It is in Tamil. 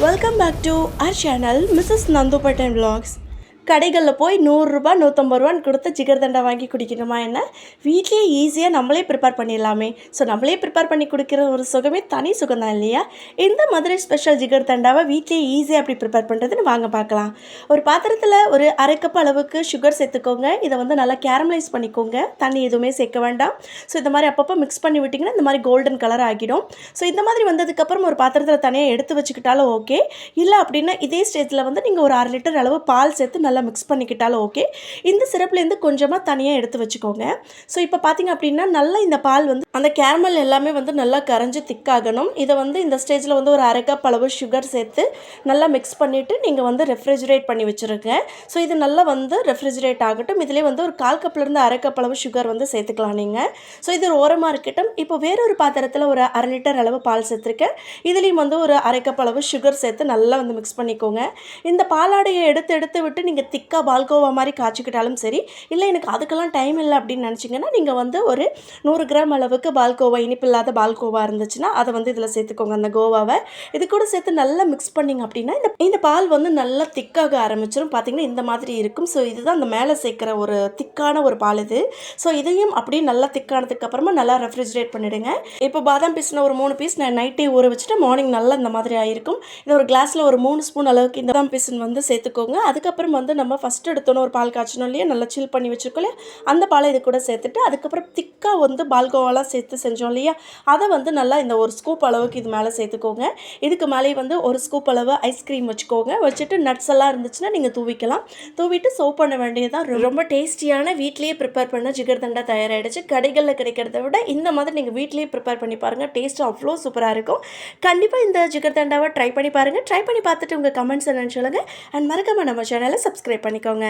Welcome back to our channel Mrs. Nandu Patan Vlogs. கடைகளில் போய் நூறுரூபா நூற்றம்பது ரூபான்னு கொடுத்து ஜிகர் தண்டா வாங்கி குடிக்கணுமா என்ன? வீட்லேயே ஈஸியாக நம்மளே ப்ரிப்பேர் பண்ணிடலாமே. ஸோ நம்மளே ப்ரிப்பேர் பண்ணி கொடுக்குற ஒரு சுகமே தனி சுகம் தான் இல்லையா? இந்த மதுரை ஸ்பெஷல் ஜிகர் தண்டாவை வீட்லேயே ஈஸியாக அப்படி ப்ரிப்பேர் பண்ணுறதுன்னு வாங்க பார்க்கலாம். ஒரு பாத்திரத்தில் ஒரு அரை கப் அளவுக்கு சுகர் சேர்த்துக்கோங்க. இதை வந்து நல்லா கேரமலைஸ் பண்ணிக்கோங்க. தண்ணி எதுவுமே சேர்க்க வேண்டாம். ஸோ இந்த மாதிரி அப்பப்போ மிக்ஸ் பண்ணி விட்டிங்கன்னா இந்த மாதிரி கோல்டன் கலர் ஆகிடும். ஸோ இந்த மாதிரி வந்ததுக்கப்புறம் ஒரு பாத்திரத்தில் தனியாக எடுத்து வச்சுக்கிட்டாலும் ஓகே இல்லை அப்படின்னா இதே ஸ்டேஜில் வந்து நீங்கள் ஒரு அரை லிட்டர் அளவு பால் சேர்த்து நல்லா மிக்ஸ் பண்ணிக்கிட்டாலும் ஓகே இந்த சிரப்லேருந்து கொஞ்சமாக தனியாக எடுத்து வச்சுக்கோங்க. ஸோ இப்போ பார்த்தீங்க அப்படின்னா நல்லா இந்த பால் வந்து அந்த கேரமல் எல்லாமே வந்து நல்லா கரைஞ்சி திக்காகணும் இதை வந்து இந்த ஸ்டேஜில் வந்து ஒரு அரை கப் அளவு சுகர் சேர்த்து நல்லா மிக்ஸ் பண்ணிவிட்டு நீங்கள் வந்து ரெஃப்ரிஜிரேட் பண்ணி வச்சுருங்க. ஸோ இது நல்லா வந்து ரெஃப்ரிஜரேட் ஆகட்டும். இதிலே வந்து ஒரு கால் கப்லேருந்து அரை கப் அளவு சுகர் வந்து சேர்த்துக்கலாம் நீங்கள் ஸோ இது ஒரு ஓரமாக இருக்கட்டும். இப்போ வேறொரு பாத்திரத்தில் ஒரு அரை லிட்டர் அளவு பால் சேர்த்துருக்கேன். இதுலேயும் வந்து ஒரு அரை கப் அளவு சுகர் சேர்த்து நல்லா வந்து மிக்ஸ் பண்ணிக்கோங்க. இந்த பாலாடையை எடுத்து எடுத்து விட்டு நீங்கள் திக்காக பால்கோவா மாதிரி காய்ச்சிக்கிட்டாலும் சரி இல்லை எனக்கு அதுக்கெல்லாம் டைம் இல்லை அப்படின்னு நினச்சிங்கன்னா நீங்கள் வந்து ஒரு நூறு கிராம் அளவுக்கு பால்கோவா இனிப்பு இல்லாத பால்கோவா இருந்துச்சுன்னா அதை வந்து இதில் சேர்த்துக்கோங்க. அந்த கோவாவை. இது கூட சேர்த்து நல்லா மிக்ஸ் பண்ணிங்க அப்படின்னா இந்த இந்த பால் வந்து நல்லா திக்காக ஆரம்பிச்சிடும் பார்த்திங்கன்னா இந்த மாதிரி இருக்கும். ஸோ இதுதான் அந்த மேலே சேர்க்குற ஒரு திக்கான ஒரு பால் இது. ஸோ இதையும் அப்படியே நல்லா திக்கானதுக்கப்புறமா நல்லா ரெஃப்ரிஜிரேட் பண்ணிவிடுங்க இப்போ பாதாம் பீஸ்னால் ஒரு மூணு பீஸ் நான் நைட்டே ஊற வச்சுட்டு மார்னிங் நல்லா இந்த மாதிரி ஆயிருக்கும். இதை ஒரு கிளாஸில் ஒரு மூணு ஸ்பூன் அளவுக்கு இந்த பாதாம் பீஸ்னு வந்து சேர்த்துக்கோங்க. அதுக்கப்புறம் வந்து நம்ம ஃபஸ்ட்டு எடுத்தோன்னே ஒரு பால் காய்ச்சணும் இல்லையா? நல்லா சில் பண்ணி வச்சுருக்கோம் இல்லையா? அந்த பாலை இது கூட சேர்த்துட்டு அதுக்கப்புறம் திக்காக வந்து பால்கோவாலாம் சேர்த்து செஞ்சோம் இல்லையா? அதை வந்து நல்லா இந்த ஒரு ஸ்கூப் அளவுக்கு இது மேலே சேர்த்துக்கோங்க. இதுக்கு மேலே வந்து ஒரு ஸ்கூப் அளவு ஐஸ்கிரீம் வச்சுக்கோங்க. வச்சுட்டு நட்ஸ் எல்லாம் இருந்துச்சுன்னா நீங்கள் தூவிக்கலாம். தூவிட்டு சோப் பண்ண வேண்டியதான் ரொம்ப டேஸ்டியான வீட்லேயே ப்ரிப்பேர் பண்ண ஜிகர் தண்டா தயாராகிடுச்சு கடைகளில் கிடைக்கிறத விட இந்த மாதிரி நீங்கள் வீட்லேயே ப்ரிப்பேர் பண்ணி பாருங்கள் டேஸ்ட் அவ்வளோ சூப்பராக இருக்கும். கண்டிப்பாக இந்த ஜிகர் தண்டாவை ட்ரை பண்ணி பாருங்கள் ட்ரை பண்ணி பார்த்துட்டு உங்கள் கமெண்ட்ஸ் என்னன்னு சொல்லுங்கள் அண்ட் மறக்காமல் நம்ம சேனலை சப்ஸ்கிரைப் பண்ணிக்கோங்க.